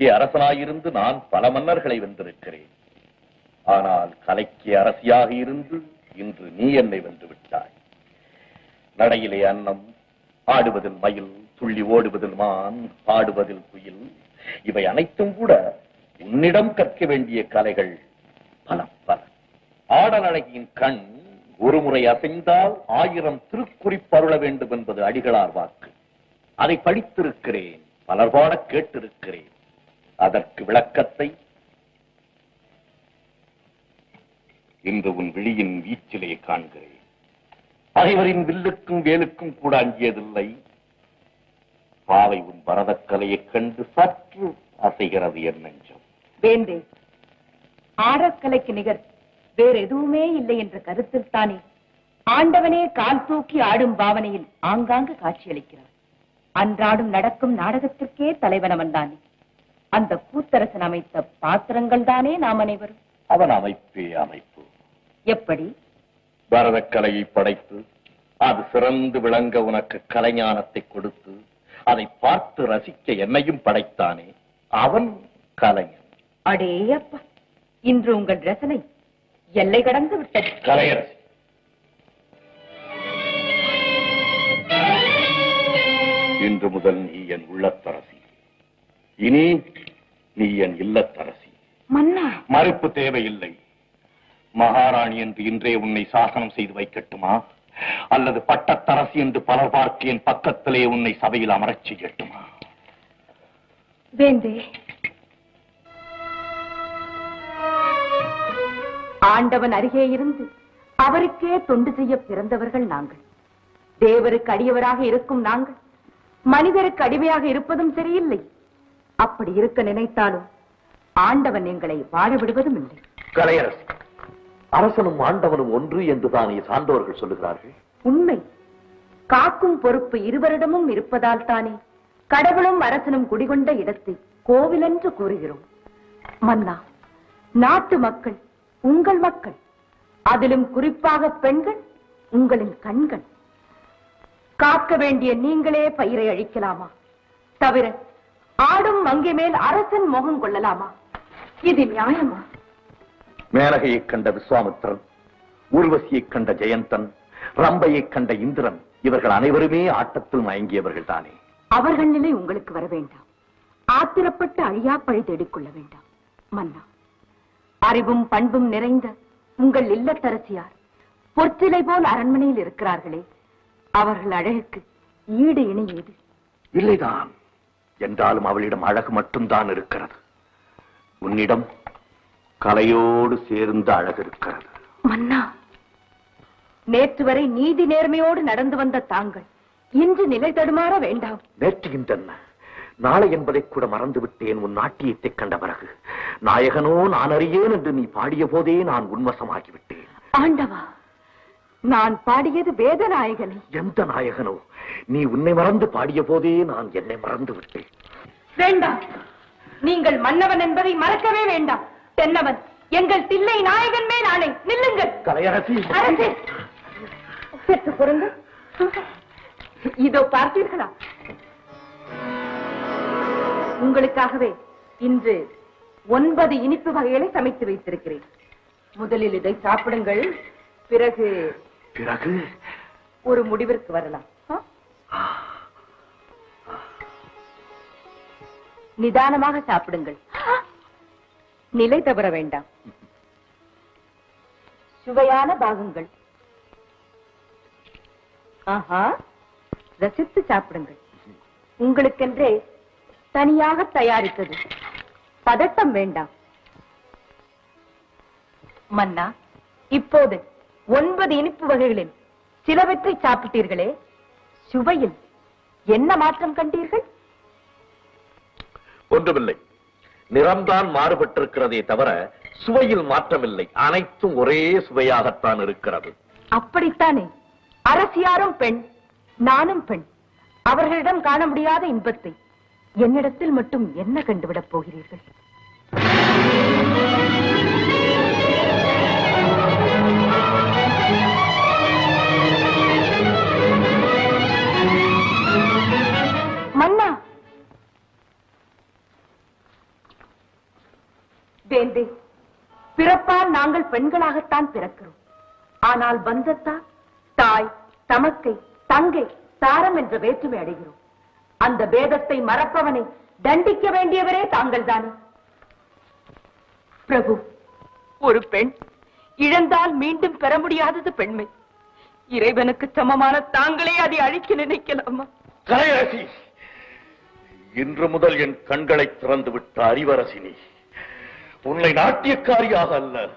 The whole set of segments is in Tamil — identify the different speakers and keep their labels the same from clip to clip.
Speaker 1: கலைக்கு அரசனாயிருந்து நான் பல மன்னர்களை வென்றிருக்கிறேன். ஆனால் கலைக்கு அரசியாக இருந்து இன்று நீ என்னை வென்று விட்டாய் நடையிலே அன்னம் ஆடுவதில் மயில் துள்ளி ஓடுவதில் மான் பாடுவதில் குயில் இவை அனைத்தும் கூட உன்னிடம் கற்க வேண்டிய கலைகள் பல பல. ஆடலழகியின் கண் ஒருமுறை அசைந்தால் ஆயிரம் திருக்குறிப்பருள வேண்டும் என்பது அடிகளார் வாக்கு. அதை படித்திருக்கிறேன் பலர் பாட கேட்டிருக்கிறேன். அதற்கு விளக்கத்தை. இன்று உன் விழியின் வீச்சிலே காண்கிறேன். பகைவரின் வில்லுக்கும் வேலுக்கும் கூட அஞ்சியதில்லை பாவை உன் பரதக்கலையைக் கண்டு சற்று அசைகிறது என் நெஞ்சம்.
Speaker 2: வேண்டே. ஆடற்கலைக்கு நிகர். வேற எதுவுமே இல்லை என்ற கருத்தில் தானே. ஆண்டவனே கால் தூக்கி ஆடும் பாவனையில் ஆங்காங்கு காட்சியளிக்கிறார். அன்றாடும் நடக்கும் நாடகத்திற்கே தலைவனவன் தானே. அந்த கூத்தரசன் அமைத்த பாத்திரங்கள் தானே நாம் அனைவரும்?
Speaker 1: அவன் அமைப்பே அமைப்பு.
Speaker 2: எப்படி?
Speaker 1: பரதக்கலையை படைத்து அது சிறந்து விளங்க உனக்கு கலைஞானத்தை கொடுத்து அதை பார்த்து ரசிக்க என்னையும் படைத்தானே அவன் கலைஞன்.
Speaker 2: அடே அப்பா இன்று உங்கள் ரசனை எல்லை கடந்து விட்டது.
Speaker 1: கலையரசி இன்று முதல் நீ என் உள்ளத்தரசி. இனி நீ என் இல்லத்தரசி.
Speaker 2: மன்னா.
Speaker 1: மறுப்பு தேவையில்லை. மகாராணி என்று இன்றே உன்னை சாசனம் செய்து வைக்கட்டுமா? அல்லது பட்டத்தரசி என்று பலர் பார்க்க என் பக்கத்திலே உன்னை சபையில் அமரச் செய்யட்டுமா?
Speaker 2: வேண்டே ஆண்டவன் அருகே இருந்து அவருக்கே தொண்டு செய்ய பிறந்தவர்கள் நாங்கள். தேவருக்கு அடியவராக இருக்கும் நாங்கள். மனிதருக்கு அடிமையாக இருப்பதும் சரியில்லை. அப்படி இருக்க நினைத்தாலும் ஆண்டவன் எங்களை வாழ விடுவதும் இல்லை.
Speaker 1: கலையரசி அரசனும் ஆண்டவனும் ஒன்று என்றுதானே சான்றோர்கள் சொல்லுகிறார்கள்.
Speaker 2: உண்மை. காக்கும் பொறுப்பு இருவரிடமும் இருப்பதால் தானே கடவுளும் அரசனும் குடிகொண்ட இடத்தை கோவில் என்று கூறுகிறோம். மன்னா நாட்டு மக்கள் உங்கள் மக்கள் அதிலும் குறிப்பாக பெண்கள் உங்களின் கண்கள். காக்க வேண்டிய நீங்களே பயிரை அழிக்கலாமா? தவிர ஆடும் மங்கை மேல் அரசன் முகம் கொள்ளலாமா? இது நியாயமா?
Speaker 1: மேனகையைக் கண்ட விஸ்வாமித்திரன் ஊர்வசியைக் கண்ட ஜெயந்தன் ரம்பையைக் கண்ட இந்திரன் இவர்கள் அனைவருமே ஆட்டத்தில் மயங்கியவர்கள் தானே.
Speaker 2: அவர்கள் நிலை உங்களுக்கு வர வேண்டாம். ஆத்திரப்பட்டு அழியா பழி தேடிக்கொள்ள வேண்டாம். மன்னா அறிவும் பண்பும் நிறைந்த உங்கள் இல்லத்தரசியார் பொற்சிலை போல் அரண்மனையில் இருக்கிறார்களே அவர்கள் அழகுக்கு ஈடு இணை ஏது
Speaker 1: இல்லைதான். என்றாலும் அவளிடம் அழகு மட்டும்தான் இருக்கிறது. உன்னிடம் கலையோடு சேர்ந்து அழகு இருக்கிறது.
Speaker 2: மன்னா நேற்று வரை நீதி நேர்மையோடு நடந்து வந்த தாங்கள் இன்று நிலை தடுமாற வேண்டாம்.
Speaker 1: நேற்று இன்றென்ன நாளை என்பதை கூட மறந்து விட்டேன் உன் நாட்டியத்தைக் கண்ட பிறகு. நாயகனோ நான் அறியேன் என்று நீ பாடிய போதே நான் உன்வசமாகிவிட்டேன்.
Speaker 2: ஆண்டவா நான் பாடியது வேதநாயகனை.
Speaker 1: எந்த நாயகனோ? நீ உன்னை மறந்து பாடிய போதே நான் என்னை மறந்து விட்டேன்.
Speaker 2: வேண்டாம். நீங்கள் மன்னவன் என்பதை மறக்கவே வேண்டாம். தென்னவன் எங்கள் தில்லை நாயகன் மேல் ஆணை. நில்லுங்கள்.
Speaker 1: கலையரசி.
Speaker 2: அரசே. பொருங்க இதோ பார்த்தீர்களா? உங்களுக்காகவே இன்று ஒன்பது இனிப்பு வகைகளை சமைத்து வைத்திருக்கிறேன். முதலில் இதை சாப்பிடுங்கள். பிறகு
Speaker 1: பிறகு?
Speaker 2: ஒரு முடிவிற்கு வரலாம்? நிதானமாக சாப்பிடுங்கள். நிலை தவற வேண்டாம். சுவையான பாகங்கள். ஆஹா. ரசித்து சாப்பிடுங்கள். உங்களுக்கென்றே தனியாக தயாரித்தது. பதட்டம் வேண்டாம். மன்னா இப்போது ஒன்பது இனிப்பு வகைகளில் சிலவற்றை சாப்பிட்டீர்களே சுவையில் என்ன மாற்றம் கண்டீர்கள்?
Speaker 1: ஒன்றுமில்லை. நிறம்தான் மாறுபட்டிருக்கிறதே தவிர சுவையில் மாற்றமில்லை. அனைத்தும் ஒரே சுவையாகத்தான் இருக்கிறது.
Speaker 2: அப்படித்தானே? அரசியாரும் பெண் நானும் பெண். அவர்களிடம் காண முடியாத இன்பத்தை என்னிடத்தில் மட்டும் என்ன கண்டுவிடப் போகிறீர்கள்? பிறப்பால் நாங்கள் பெண்களாகத்தான் பிறக்கிறோம். ஆனால் பந்தத்தால் தாய் தமக்கை தங்கை தாரம் என்ற வேற்றுமை அடைகிறோம். அந்த பேதத்தை மறப்பவனை தண்டிக்க வேண்டியவரே தாங்கள் தானே. பிரபு ஒரு பெண் இழந்தால் மீண்டும் பெற முடியாதது பெண்மை. இறைவனுக்கு சமமான தாங்களே அதை அழிக்க நினைக்கலாமா?
Speaker 1: கலையரசி இன்று முதல் என் கண்களை திறந்து விட்ட அறிவரசினி. உன்னை நாட்டியக்காரியாக அல்ல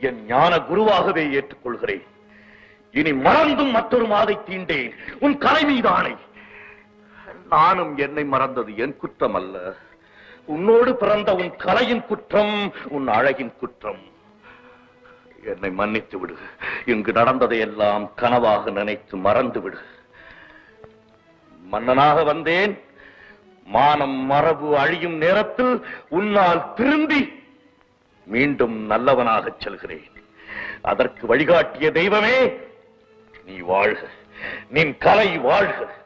Speaker 1: என் ஞான குருவாகவே ஏற்றுக்கொள்கிறேன். இனி மறந்தும் மற்றொரு மாதை தீண்டேன் உன் கலை மீதானை நானும் என்னை மறந்தது என் குற்றம் அல்ல உன்னோடு பிறந்த உன் கலையின் குற்றம் உன் அழகின் குற்றம். என்னை மன்னித்து விடு. இங்கு நடந்ததையெல்லாம் கனவாக நினைத்து மறந்து விடு. மன்னனாக வந்தேன். மானம் மரபு அழியும் நேரத்தில் உன்னால் திரும்பி மீண்டும் நல்லவனாகச் செல்கிறேன். அதற்கு வழிகாட்டிய தெய்வமே நீ வாழ்க. நின் கலை வாழ்க.